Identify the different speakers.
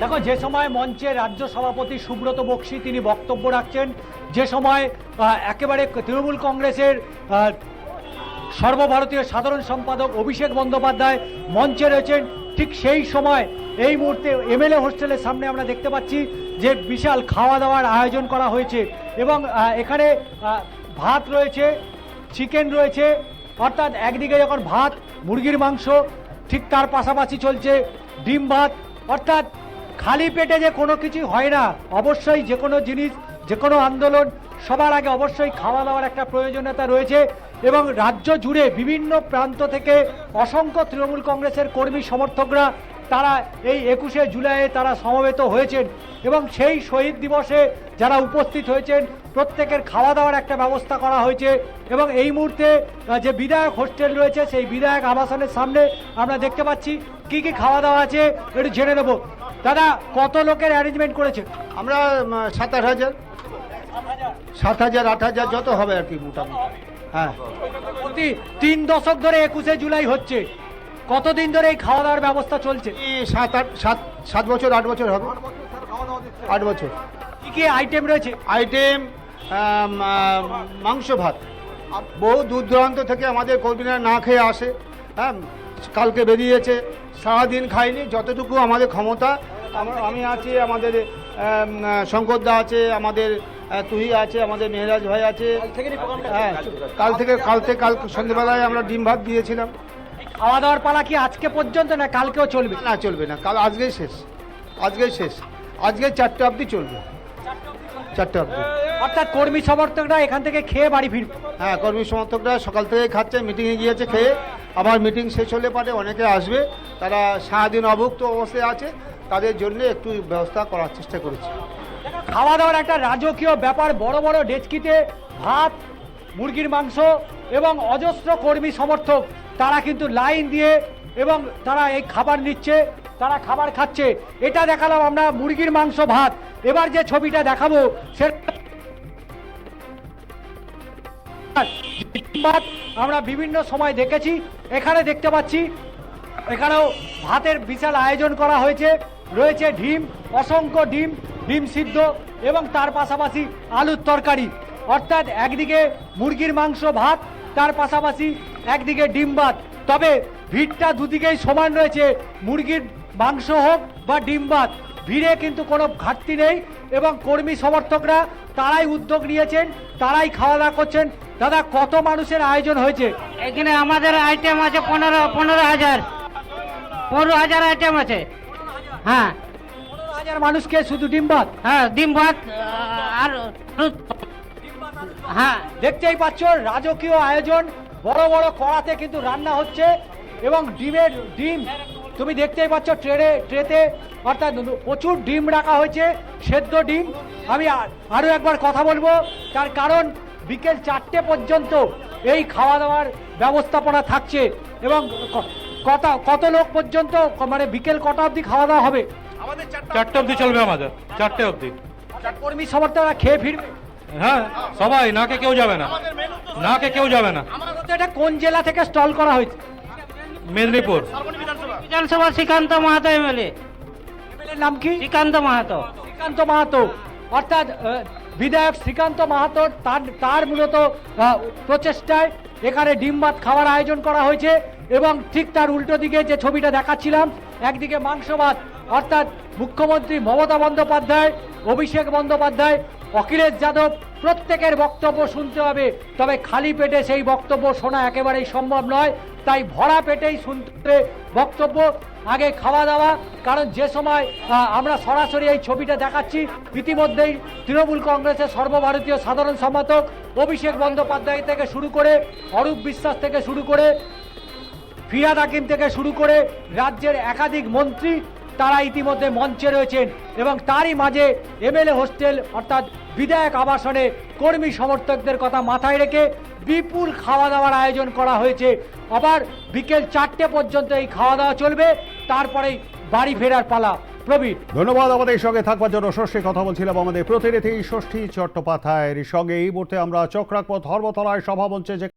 Speaker 1: দেখো, যে সময় মঞ্চে রাজ্য সভাপতি সুব্রত বক্সি তিনি বক্তব্য রাখছেন, যে সময় একেবারে তৃণমূল কংগ্রেসের সর্বভারতীয় সাধারণ সম্পাদক অভিষেক বন্দ্যোপাধ্যায় মঞ্চে রয়েছেন, ঠিক সেই সময় এই মুহূর্তে এমএলএ হোস্টেলের সামনে আমরা দেখতে পাচ্ছি যে বিশাল খাওয়া দাওয়ার আয়োজন করা হয়েছে এবং এখানে ভাত রয়েছে, চিকেন রয়েছে, অর্থাৎ একদিকে যখন ভাত, মুরগির মাংস, ঠিক তার পাশাপাশি চলছে ডিম ভাত, অর্থাৎ খালি পেটে যে কোনো কিছু হয় না, অবশ্যই যে কোনো জিনিস, যে কোনো আন্দোলন, সবার আগে অবশ্যই খাওয়া দাওয়ার একটা প্রয়োজনীয়তা রয়েছে এবং রাজ্য জুড়ে বিভিন্ন প্রান্ত থেকে অসংখ্য তৃণমূল কংগ্রেসের কর্মী সমর্থকরা তারা এই একুশে জুলাইয়ে তারা সমবেত হয়েছেন এবং সেই শহীদ দিবসে যারা উপস্থিত হয়েছেন, প্রত্যেকের খাওয়া দাওয়ার একটা ব্যবস্থা করা হয়েছে এবং এই মুহূর্তে যে বিধায়ক হোস্টেল রয়েছে, সেই বিধায়ক আবাসনের সামনে আমরা দেখতে পাচ্ছি কি কি খাওয়া দাওয়া আছে, একটু জেনে নেব। দাদা কত লোকের অ্যারেঞ্জমেন্ট করেছে?
Speaker 2: আমরা সাত আট হাজার। সাত হাজার আট হাজার যত হবে আর কি মোটামুটি। হ্যাঁ।
Speaker 1: প্রতি তিন দশক ধরে একুশে জুলাই হচ্ছে। কতদিন ধরে এই খাওয়া দাওয়ার ব্যবস্থা চলছে?
Speaker 2: সাত আট সাত সাত বছর আট বছর হবে। আট বছর।
Speaker 1: কি কি আইটেম রয়েছে?
Speaker 2: আইটেম মাংস ভাত। বহু দূর দূরান্ত থেকে আমাদের কর্মীরা না খেয়ে আসে। হ্যাঁ কালকে বেরিয়েছে। সারাদিন খাইনি যতটুকু আমাদের ক্ষমতা আমি আছি আমাদের আম, শঙ্করদা আছে আমাদের তুহি আছে আমাদের মেহরাজ ভাই আছে। হ্যাঁ কাল থেকে কাল থেকে কাল সন্ধ্যেবেলায় আমরা ডিম ভাত দিয়েছিলাম।
Speaker 1: খাওয়া দাওয়ার পালা কি আজকে পর্যন্ত না কালকেও চলবে?
Speaker 2: না চলবে না কাল আজকেই শেষ আজকেই শেষ আজকে চারটে অবধি চলবে। চারটে অবধি।
Speaker 1: অর্থাৎ কর্মী সমর্থকরা এখান থেকে খেয়ে বাড়ি ফিরবে।
Speaker 2: হ্যাঁ কর্মী সমর্থকরা সকাল থেকে খাচ্ছে মিটিংয়ে গিয়েছে খেয়ে আবার মিটিং শেষ হলে পারে অনেকে আসবে তারা সারাদিন অভুক্ত অবস্থায় আছে তাদের জন্য একটু ব্যবস্থা করার চেষ্টা করেছি।
Speaker 1: খাওয়া দাওয়ার একটা রাজকীয় ব্যাপার, বড় বড় ডেচকিতে ভাত, মুরগির মাংস এবং অজস্র কর্মী সমর্থক, তারা কিন্তু লাইন দিয়ে এবং তারা এই খাবার নিচ্ছে, তারা খাবার খাচ্ছে। এটা দেখালাম আমরা, মুরগির মাংস, ভাত। এবার যে ছবিটা দেখাবো ভাত আমরা বিভিন্ন সময় দেখেছি, এখানে দেখতে পাচ্ছি, এখানেও ভাতের বিশাল আয়োজন করা হয়েছে। রয়েছে ডিম, অসংখ্য ডিম ডিম সিদ্ধ এবং তার পাশাপাশি আলুর তরকারি। অর্থাৎ একদিকে মুরগির মাংস ভাত, তার পাশাপাশি একদিকে ডিম ভাত। তবে ভিড়টা দুদিকেই সমান রয়েছে। মুরগির মাংস হোক বা ডিম ভাত, ভিড়ে কিন্তু কোনো ঘাটতি নেই এবং কর্মী সমর্থকরা তারাই উদ্যোগ নিয়েছেন, তারাই খাওয়া দাওয়া করছেন। দাদা, কত মানুষের আয়োজন হয়েছে?
Speaker 3: এখানে আমাদের আইটেম আছে পনেরো পনেরো হাজার। পনেরো হাজার আইটেম আছে। হ্যাঁ।
Speaker 1: পনেরো হাজার মানুষকে শুধু ডিম ভাত
Speaker 3: হ্যাঁ ডিম ভাত আর হ্যাঁ।
Speaker 1: দেখতেই পাচ্ছ রাজকীয় আয়োজন বড় বড় কড়াতে কিন্তু রান্না হচ্ছে এবং ডিমের ডিম তুমি দেখতেই পাচ্ছ ট্রেনে ট্রেতে অর্থাৎ প্রচুর ডিম রাখা হয়েছে সেদ্ধ ডিম। আমি আ- আরও একবার কথা বলব তার কারণ বিকেল চারটে পর্যন্ত এই খাওয়া দাওয়ার ব্যবস্থাপনা থাকছে এবং কত কত লোক পর্যন্ত মানে বিকেল কটা অবধি খাওয়া দাওয়া হবে?
Speaker 4: চারটে অবধি চলবে আমাদের চারটে অবধি।
Speaker 1: অর্থাৎ কর্মী সমর্থকরা খেয়ে ফিরবে?
Speaker 4: হ্যাঁ সবাই নাকে কেউ যাবে না। নাকে কেউ যাবে না।
Speaker 1: এটা কোন জেলা থেকে স্টল করা হয়েছে?
Speaker 4: মেদিনীপুর।
Speaker 3: বিধানসভা। শ্রীকান্ত মাহাতো এমএলএ।
Speaker 1: নাম কি?
Speaker 3: শ্রীকান্ত মাহাতো।
Speaker 1: শ্রীকান্ত মাহাতো। অর্থাৎ বিধায়ক শ্রীকান্ত মাহাতো তার তার মূলত প্রচেষ্টায় এখানে ডিম ভাত খাওয়ার আয়োজন করা হয়েছে। এবং ঠিক তার উল্টো দিকে যে ছবিটা দেখাচ্ছিলাম, একদিকে মাংস ভাত অর্থাৎ মুখ্যমন্ত্রী মমতা বন্দ্যোপাধ্যায়, অভিষেক বন্দ্যোপাধ্যায়, অখিলেশ যাদব, প্রত্যেকের বক্তব্য শুনতে হবে। তবে খালি পেটে সেই বক্তব্য শোনা একেবারেই সম্ভব নয়, তাই ভরা পেটেই শুনতে বক্তব্য, আগে খাওয়া দাওয়া, কারণ যে সময় আমরা সরাসরি এই ছবিটা দেখাচ্ছি, ইতিমধ্যেই তৃণমূল কংগ্রেসের সর্বভারতীয় সাধারণ সম্পাদক অভিষেক বন্দ্যোপাধ্যায় থেকে শুরু করে, অরূপ বিশ্বাস থেকে শুরু করে ফিরাদ হাকিম থেকে শুরু করে রাজ্যের একাধিক মন্ত্রী তারা ইতিমধ্যে মঞ্চে রয়েছেন এবং তারই মাঝে এমএলএ হোস্টেল অর্থাৎ বিধায়ক আবাসনে কর্মী সমর্থকদের কথা মাথায় রেখে বিপুল খাওয়া দাওয়ার আয়োজন করা হয়েছে। আবার বিকেল চারটে পর্যন্ত এই খাওয়া দাওয়া চলবে, তারপরেই বাড়ি ফেরার পালা। প্রবীর।
Speaker 5: ধন্যবাদ আমাদের সঙ্গে থাকবার জন্য। ষষ্ঠী কথা বলছিলাম আমাদের প্রতিনিধি ষষ্ঠী চট্টোপাধ্যায়ের সঙ্গে। এই মুহূর্তে আমরা চক্রাকপথ ধর্মতলায় সভা বলছে যে